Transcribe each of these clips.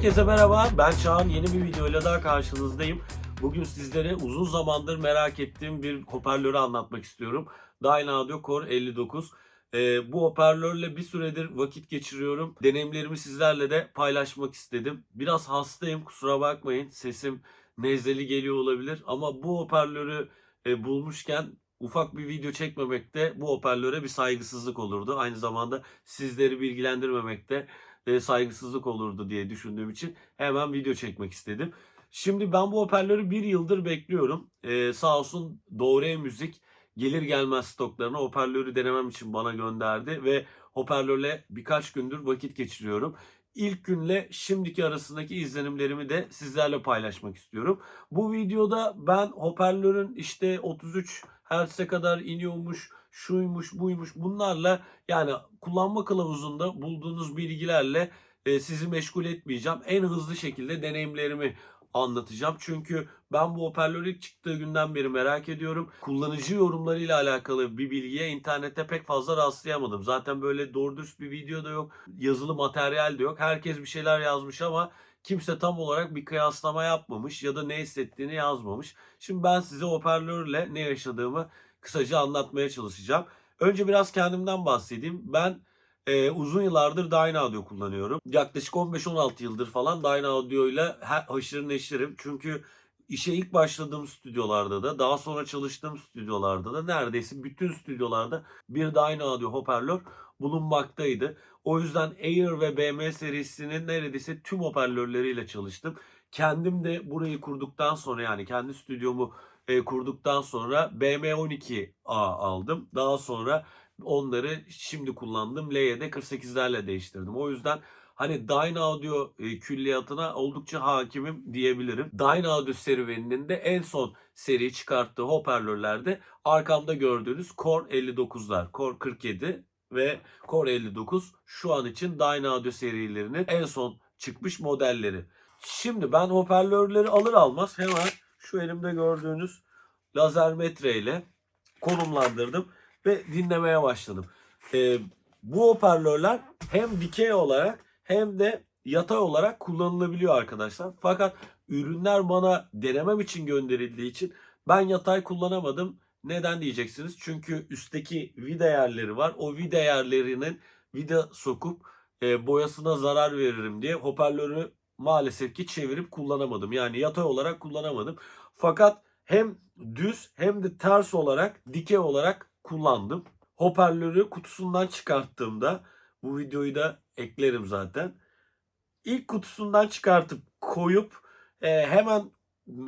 Herkese merhaba, ben Çağan. Yeni bir videoyla daha karşınızdayım. Bugün sizlere uzun zamandır merak ettiğim bir hoparlörü anlatmak istiyorum. Dynaudio Core 59. Ee, bu hoparlörle bir süredir vakit geçiriyorum. Deneyimlerimi sizlerle de paylaşmak istedim. Biraz hastayım, kusura bakmayın. Sesim nezleli geliyor olabilir. Ama bu hoparlörü e, bulmuşken ufak bir video çekmemekte bu hoparlöre bir saygısızlık olurdu. Aynı zamanda sizleri bilgilendirmemekte e, saygısızlık olurdu diye düşündüğüm için hemen video çekmek istedim. Şimdi ben bu hoparlörü bir yıldır bekliyorum. Ee, sağ olsun Doğru Müzik gelir gelmez stoklarına hoparlörü denemem için bana gönderdi ve hoparlörle birkaç gündür vakit geçiriyorum. İlk günle şimdiki arasındaki izlenimlerimi de sizlerle paylaşmak istiyorum. Bu videoda ben hoparlörün işte 33 Hz'e kadar iniyormuş, şuymuş, buymuş bunlarla yani kullanma kılavuzunda bulduğunuz bilgilerle e, sizi meşgul etmeyeceğim. En hızlı şekilde deneyimlerimi anlatacağım. Çünkü ben bu hoparlör ilk çıktığı günden beri merak ediyorum. Kullanıcı yorumlarıyla alakalı bir bilgiye internette pek fazla rastlayamadım. Zaten böyle doğru dürüst bir video da yok. Yazılı materyal de yok. Herkes bir şeyler yazmış ama kimse tam olarak bir kıyaslama yapmamış ya da ne hissettiğini yazmamış. Şimdi ben size hoparlörle ne yaşadığımı kısaca anlatmaya çalışacağım. Önce biraz kendimden bahsedeyim. Ben e, uzun yıllardır Dyna Audio kullanıyorum. Yaklaşık 15-16 yıldır falan Dyna Audio ile haşır neşirim. Çünkü işe ilk başladığım stüdyolarda da daha sonra çalıştığım stüdyolarda da neredeyse bütün stüdyolarda bir Dyna Audio hoparlör bulunmaktaydı. O yüzden Air ve BM serisinin neredeyse tüm hoparlörleriyle çalıştım. Kendim de burayı kurduktan sonra yani kendi stüdyomu e, kurduktan sonra BM12A aldım. Daha sonra onları şimdi kullandığım L'ye 48'lerle değiştirdim. O yüzden hani Dyna Audio e, külliyatına oldukça hakimim diyebilirim. Dyna Audio serüveninin de en son seri çıkarttığı hoparlörlerde arkamda gördüğünüz Core 59'lar, Core 47 ve Core 59 şu an için Dyna Audio serilerinin en son çıkmış modelleri. Şimdi ben hoparlörleri alır almaz hemen şu elimde gördüğünüz lazer metre ile konumlandırdım ve dinlemeye başladım. Ee, bu hoparlörler hem dikey olarak hem de yatay olarak kullanılabiliyor arkadaşlar. Fakat ürünler bana denemem için gönderildiği için ben yatay kullanamadım. Neden diyeceksiniz? Çünkü üstteki vida yerleri var. O vida yerlerinin vida sokup e, boyasına zarar veririm diye hoparlörü maalesef ki çevirip kullanamadım. Yani yatay olarak kullanamadım. Fakat hem düz hem de ters olarak dikey olarak kullandım. Hoparlörü kutusundan çıkarttığımda bu videoyu da eklerim zaten. İlk kutusundan çıkartıp koyup e, hemen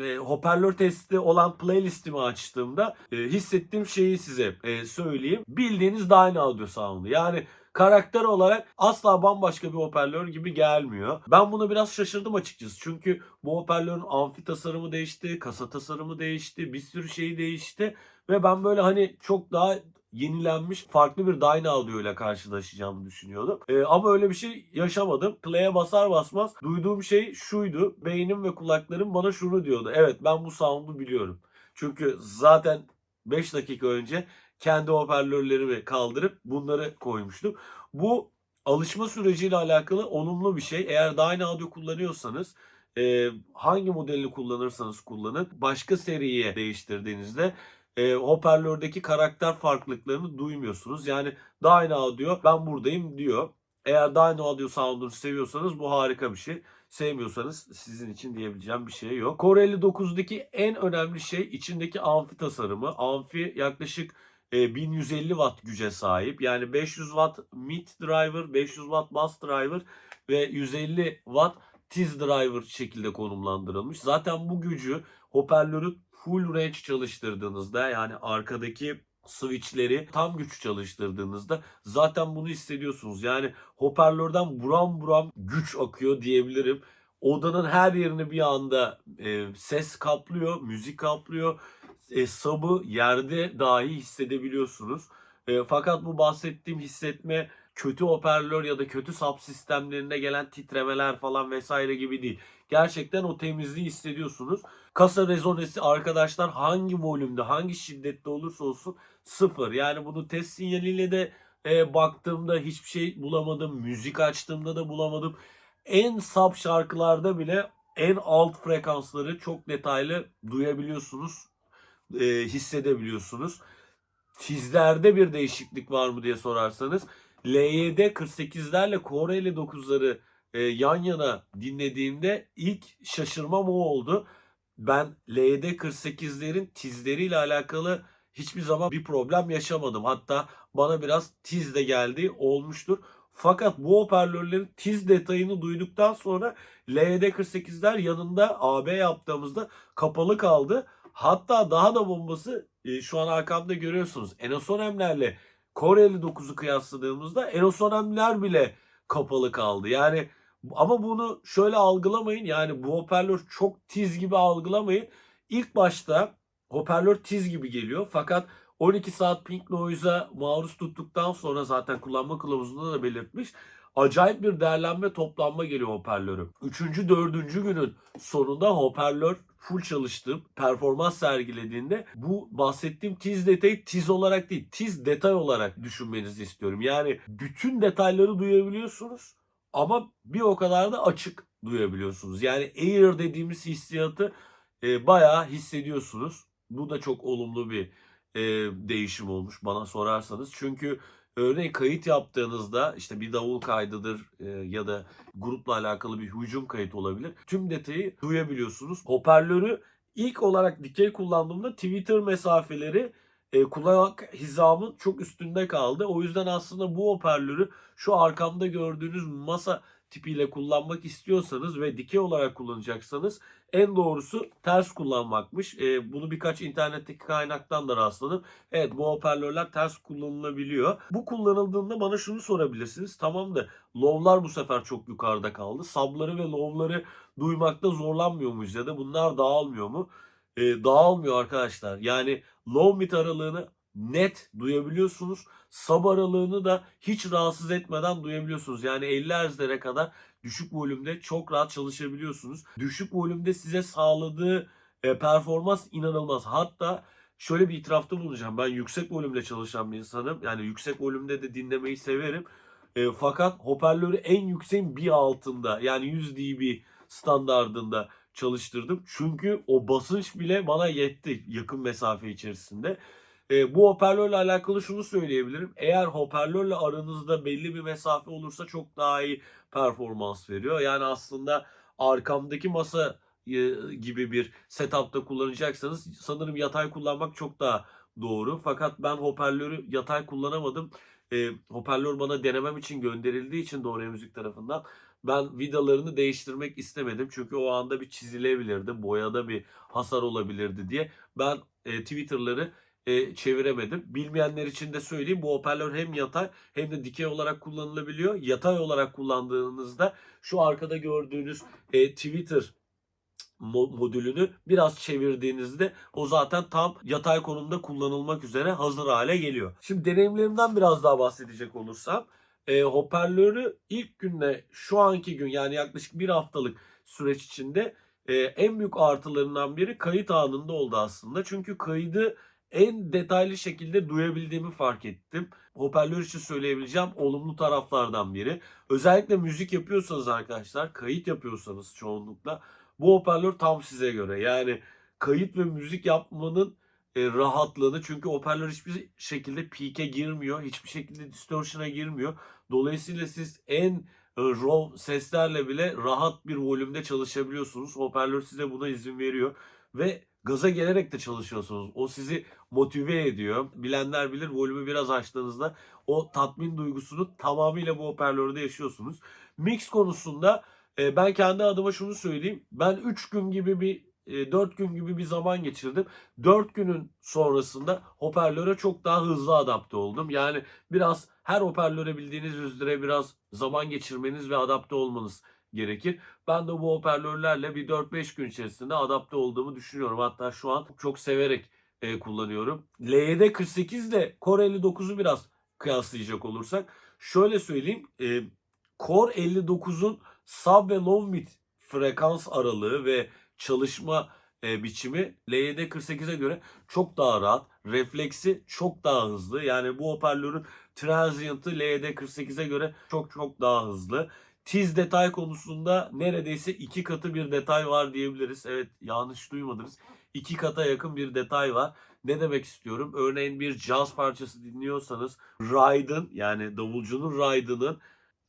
e, hoparlör testi olan playlistimi açtığımda e, hissettiğim şeyi size e, söyleyeyim. Bildiğiniz Dyna Audio sound'u. Yani karakter olarak asla bambaşka bir hoparlör gibi gelmiyor. Ben buna biraz şaşırdım açıkçası. Çünkü bu hoparlörün amfi tasarımı değişti, kasa tasarımı değişti, bir sürü şey değişti. Ve ben böyle hani çok daha yenilenmiş farklı bir Dyna Audio ile karşılaşacağımı düşünüyordum. Ee, ama öyle bir şey yaşamadım. Play'e basar basmaz duyduğum şey şuydu. Beynim ve kulaklarım bana şunu diyordu. Evet ben bu sound'u biliyorum. Çünkü zaten 5 dakika önce kendi hoparlörlerimi kaldırıp bunları koymuştum. Bu alışma süreciyle alakalı olumlu bir şey. Eğer Dyna Audio kullanıyorsanız e, hangi modelini kullanırsanız kullanın başka seriye değiştirdiğinizde e, hoparlördeki karakter farklılıklarını duymuyorsunuz. Yani Dyna Audio ben buradayım diyor. Eğer Dyna Audio sound'unu seviyorsanız bu harika bir şey. Sevmiyorsanız sizin için diyebileceğim bir şey yok. Core 59'daki en önemli şey içindeki amfi tasarımı. Amfi yaklaşık e, 1150 watt güce sahip. Yani 500 watt mid driver, 500 watt bass driver ve 150 watt tiz driver şekilde konumlandırılmış. Zaten bu gücü hoparlörü full range çalıştırdığınızda yani arkadaki switchleri tam güç çalıştırdığınızda zaten bunu hissediyorsunuz. Yani hoparlörden buram buram güç akıyor diyebilirim. Odanın her yerini bir anda e, ses kaplıyor, müzik kaplıyor. E, sabı yerde dahi hissedebiliyorsunuz. E, fakat bu bahsettiğim hissetme kötü hoparlör ya da kötü sub sistemlerinde gelen titremeler falan vesaire gibi değil. Gerçekten o temizliği hissediyorsunuz. Kasa rezonesi arkadaşlar hangi volümde, hangi şiddette olursa olsun sıfır. Yani bunu test sinyaliyle de e, baktığımda hiçbir şey bulamadım. Müzik açtığımda da bulamadım. en sub şarkılarda bile en alt frekansları çok detaylı duyabiliyorsunuz, e, hissedebiliyorsunuz. Tizlerde bir değişiklik var mı diye sorarsanız LYD 48'lerle Core 59'ları e, yan yana dinlediğimde ilk şaşırmam o oldu. Ben LYD 48'lerin tizleriyle alakalı hiçbir zaman bir problem yaşamadım. Hatta bana biraz tiz de geldiği olmuştur. Fakat bu hoparlörlerin tiz detayını duyduktan sonra LYD48'ler yanında AB yaptığımızda kapalı kaldı. Hatta daha da bombası e, şu an arkamda görüyorsunuz. Enosonemlerle Core 59'u kıyasladığımızda Enosonemler bile kapalı kaldı. Yani ama bunu şöyle algılamayın. Yani bu hoparlör çok tiz gibi algılamayın. İlk başta hoparlör tiz gibi geliyor. Fakat 12 saat pink noise'a maruz tuttuktan sonra zaten kullanma kılavuzunda da belirtmiş. Acayip bir değerlenme toplanma geliyor hoparlörü. Üçüncü, dördüncü günün sonunda hoparlör full çalıştı. Performans sergilediğinde bu bahsettiğim tiz detayı tiz olarak değil, tiz detay olarak düşünmenizi istiyorum. Yani bütün detayları duyabiliyorsunuz ama bir o kadar da açık duyabiliyorsunuz. Yani air dediğimiz hissiyatı e, bayağı hissediyorsunuz. Bu da çok olumlu bir e, değişim olmuş bana sorarsanız. Çünkü örneğin kayıt yaptığınızda işte bir davul kaydıdır e, ya da grupla alakalı bir hücum kayıt olabilir. Tüm detayı duyabiliyorsunuz. Hoparlörü ilk olarak dikey kullandığımda Twitter mesafeleri e, kulak hizamın çok üstünde kaldı. O yüzden aslında bu hoparlörü şu arkamda gördüğünüz masa tipiyle kullanmak istiyorsanız ve dikey olarak kullanacaksanız en doğrusu ters kullanmakmış. E, bunu birkaç internetteki kaynaktan da rastladım. Evet bu hoparlörler ters kullanılabiliyor. Bu kullanıldığında bana şunu sorabilirsiniz. Tamam da low'lar bu sefer çok yukarıda kaldı. Sub'ları ve low'ları duymakta zorlanmıyor muyuz ya da bunlar dağılmıyor mu? E, dağılmıyor arkadaşlar. Yani low mid aralığını net duyabiliyorsunuz. Sub aralığını da hiç rahatsız etmeden duyabiliyorsunuz. Yani 50 Hz'lere kadar düşük volümde çok rahat çalışabiliyorsunuz. Düşük volümde size sağladığı e, performans inanılmaz. Hatta şöyle bir itirafta bulunacağım. Ben yüksek volümde çalışan bir insanım. Yani yüksek volümde de dinlemeyi severim. E, fakat hoparlörü en yükseğin bir altında yani 100 dB standardında çalıştırdım. Çünkü o basınç bile bana yetti yakın mesafe içerisinde. E, bu hoparlörle alakalı şunu söyleyebilirim. Eğer hoparlörle aranızda belli bir mesafe olursa çok daha iyi performans veriyor. Yani aslında arkamdaki masa e, gibi bir setupta kullanacaksanız sanırım yatay kullanmak çok daha doğru. Fakat ben hoparlörü yatay kullanamadım. E, hoparlör bana denemem için gönderildiği için Doğru Müzik tarafından ben vidalarını değiştirmek istemedim. Çünkü o anda bir çizilebilirdi, boyada bir hasar olabilirdi diye. Ben e, Twitter'ları e, çeviremedim. Bilmeyenler için de söyleyeyim bu hoparlör hem yatay hem de dikey olarak kullanılabiliyor. Yatay olarak kullandığınızda şu arkada gördüğünüz e, Twitter modülünü biraz çevirdiğinizde o zaten tam yatay konumda kullanılmak üzere hazır hale geliyor. Şimdi deneyimlerimden biraz daha bahsedecek olursam e, hoparlörü ilk günle şu anki gün yani yaklaşık bir haftalık süreç içinde e, en büyük artılarından biri kayıt anında oldu aslında. Çünkü kaydı en detaylı şekilde duyabildiğimi fark ettim. Hoparlör için söyleyebileceğim olumlu taraflardan biri. Özellikle müzik yapıyorsanız arkadaşlar, kayıt yapıyorsanız çoğunlukla bu hoparlör tam size göre. Yani kayıt ve müzik yapmanın e, rahatlığını çünkü hoparlör hiçbir şekilde peak'e girmiyor. Hiçbir şekilde distortion'a girmiyor. Dolayısıyla siz en e, raw seslerle bile rahat bir volümde çalışabiliyorsunuz. Hoparlör size buna izin veriyor ve gaza gelerek de çalışıyorsunuz. O sizi motive ediyor. Bilenler bilir volümü biraz açtığınızda o tatmin duygusunu tamamıyla bu hoparlörde yaşıyorsunuz. Mix konusunda e, ben kendi adıma şunu söyleyeyim. Ben 3 gün gibi bir 4 gün gibi bir zaman geçirdim. 4 günün sonrasında hoparlöre çok daha hızlı adapte oldum. Yani biraz her hoparlöre bildiğiniz üzere biraz zaman geçirmeniz ve adapte olmanız gerekir. Ben de bu hoparlörlerle bir 4-5 gün içerisinde adapte olduğumu düşünüyorum. Hatta şu an çok severek e, kullanıyorum. LYD 48 ile Core 59'u biraz kıyaslayacak olursak şöyle söyleyeyim. E, Core 59'un sub ve low mid frekans aralığı ve çalışma e, biçimi LYD 48'e göre çok daha rahat. Refleksi çok daha hızlı. Yani bu hoparlörün transient'ı LYD 48'e göre çok çok daha hızlı. Tiz detay konusunda neredeyse iki katı bir detay var diyebiliriz. Evet yanlış duymadınız. İki kata yakın bir detay var. Ne demek istiyorum? Örneğin bir caz parçası dinliyorsanız ride'ın yani davulcunun ride'ının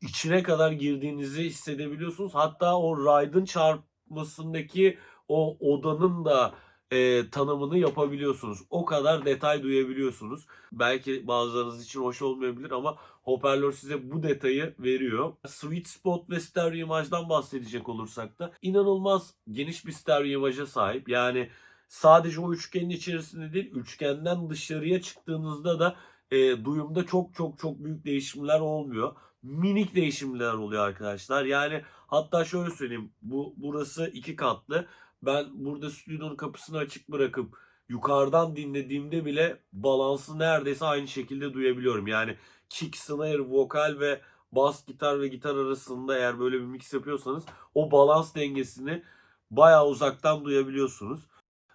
içine kadar girdiğinizi hissedebiliyorsunuz. Hatta o ride'ın çarpmasındaki o odanın da e, tanımını yapabiliyorsunuz. O kadar detay duyabiliyorsunuz. Belki bazılarınız için hoş olmayabilir ama hoparlör size bu detayı veriyor. Sweet spot ve stereo imajdan bahsedecek olursak da inanılmaz geniş bir stereo imaja sahip. Yani sadece o üçgenin içerisinde değil, üçgenden dışarıya çıktığınızda da e, duyumda çok çok çok büyük değişimler olmuyor. Minik değişimler oluyor arkadaşlar. Yani hatta şöyle söyleyeyim. Bu burası iki katlı. Ben burada stüdyonun kapısını açık bırakıp yukarıdan dinlediğimde bile balansı neredeyse aynı şekilde duyabiliyorum. Yani kick, snare, vokal ve bas gitar ve gitar arasında eğer böyle bir mix yapıyorsanız o balans dengesini bayağı uzaktan duyabiliyorsunuz.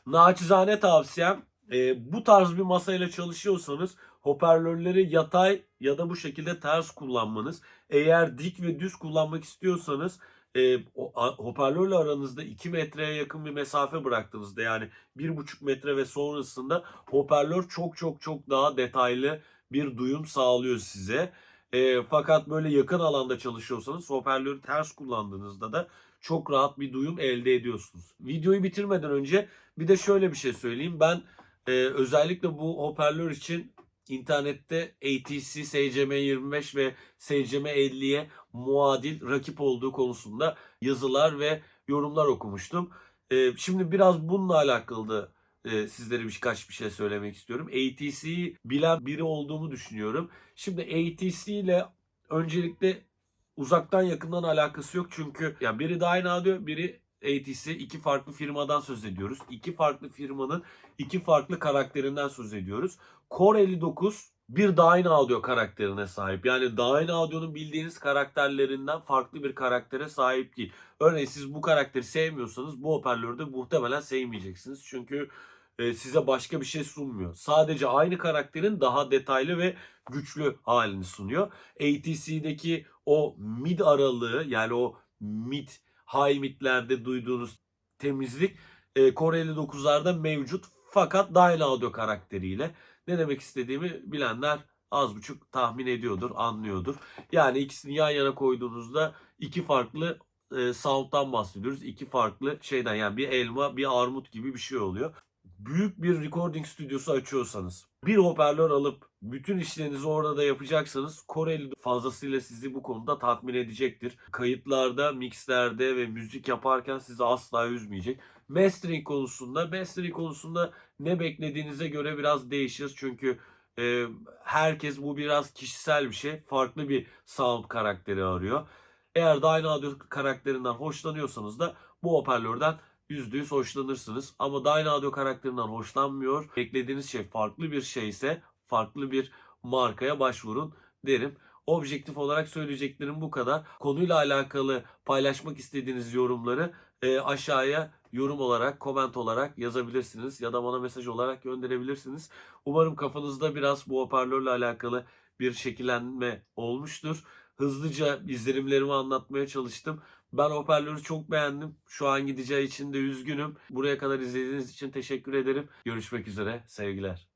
Naçizane tavsiyem e, bu tarz bir masayla çalışıyorsanız hoparlörleri yatay ya da bu şekilde ters kullanmanız. Eğer dik ve düz kullanmak istiyorsanız e, o, hoparlörle aranızda 2 metreye yakın bir mesafe bıraktığınızda yani 1,5 metre ve sonrasında hoparlör çok çok çok daha detaylı bir duyum sağlıyor size. E, fakat böyle yakın alanda çalışıyorsanız hoparlörü ters kullandığınızda da çok rahat bir duyum elde ediyorsunuz. Videoyu bitirmeden önce bir de şöyle bir şey söyleyeyim. Ben e, özellikle bu hoparlör için internette ATC SCM25 ve SCM50'ye muadil rakip olduğu konusunda yazılar ve yorumlar okumuştum. E, şimdi biraz bununla alakalı da e, sizlere birkaç bir şey söylemek istiyorum. ATC'yi bilen biri olduğumu düşünüyorum. Şimdi ATC ile öncelikle uzaktan yakından alakası yok çünkü ya biri Dynadio, biri ATC iki farklı firmadan söz ediyoruz. İki farklı firmanın iki farklı karakterinden söz ediyoruz. Core 59 bir Dyna Audio karakterine sahip. Yani Dyna Audio'nun bildiğiniz karakterlerinden farklı bir karaktere sahip değil. Örneğin siz bu karakteri sevmiyorsanız bu hoparlörde muhtemelen sevmeyeceksiniz. Çünkü e, size başka bir şey sunmuyor. Sadece aynı karakterin daha detaylı ve güçlü halini sunuyor. ATC'deki o mid aralığı yani o mid high midlerde duyduğunuz temizlik e, Core 59'larda mevcut fakat Dyna Audio karakteriyle. Ne demek istediğimi bilenler az buçuk tahmin ediyordur, anlıyordur. Yani ikisini yan yana koyduğunuzda iki farklı e, sound'dan bahsediyoruz. İki farklı şeyden yani bir elma, bir armut gibi bir şey oluyor. Büyük bir recording stüdyosu açıyorsanız, bir hoparlör alıp bütün işlerinizi orada da yapacaksanız Koreli fazlasıyla sizi bu konuda tatmin edecektir. Kayıtlarda, mixlerde ve müzik yaparken sizi asla üzmeyecek. Mastering konusunda, mastering konusunda ne beklediğinize göre biraz değişir. Çünkü e, herkes bu biraz kişisel bir şey. Farklı bir sound karakteri arıyor. Eğer Dyna Audio karakterinden hoşlanıyorsanız da bu hoparlörden %100 hoşlanırsınız. Ama Dyna Audio karakterinden hoşlanmıyor. Beklediğiniz şey farklı bir şeyse farklı bir markaya başvurun derim. Objektif olarak söyleyeceklerim bu kadar. Konuyla alakalı paylaşmak istediğiniz yorumları e, aşağıya yorum olarak, koment olarak yazabilirsiniz ya da bana mesaj olarak gönderebilirsiniz. Umarım kafanızda biraz bu hoparlörle alakalı bir şekillenme olmuştur. Hızlıca izlenimlerimi anlatmaya çalıştım. Ben hoparlörü çok beğendim. Şu an gideceği için de üzgünüm. Buraya kadar izlediğiniz için teşekkür ederim. Görüşmek üzere. Sevgiler.